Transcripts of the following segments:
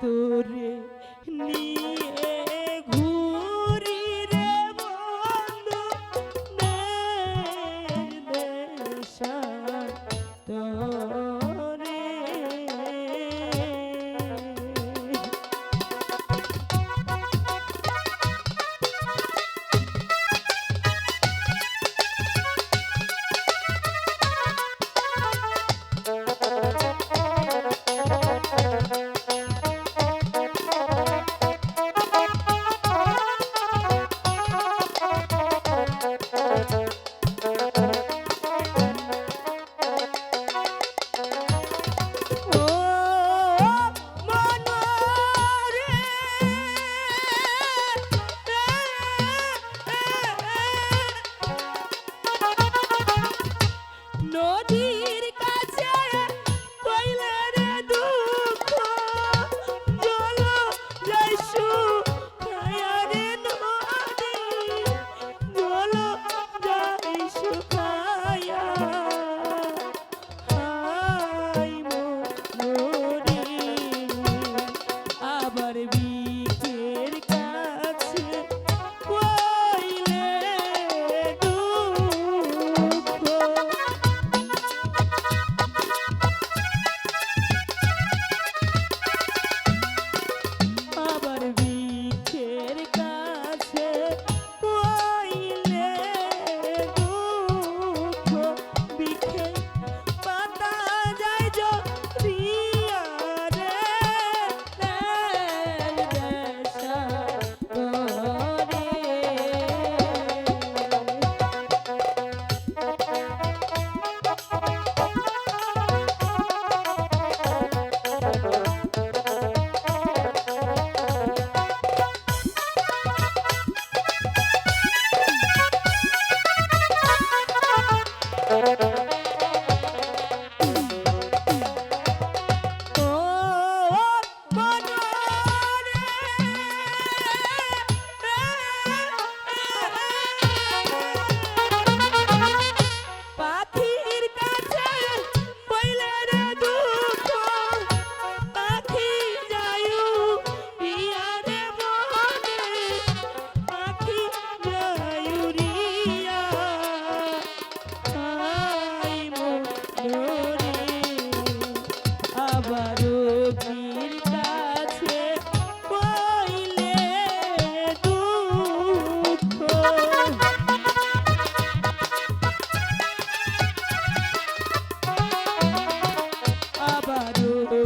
তোরে নিয়ে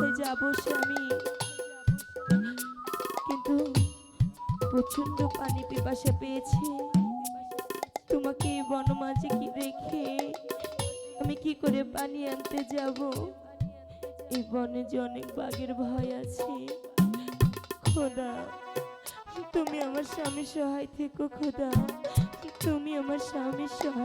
যাব স্বামী কিন্তু প্রচণ্ড পানি পিপাসা পেয়েছে। তোমাকে এই বনমাঝে কি রেখে আমি কি করে পানি আনতে যাব? এই বনে যে অনেক বাঘের ভয় আছে। খোদা, তুমি আমার স্বামী সহায় থেকো, খোদা। তুমি আমার স্বামীর সহায়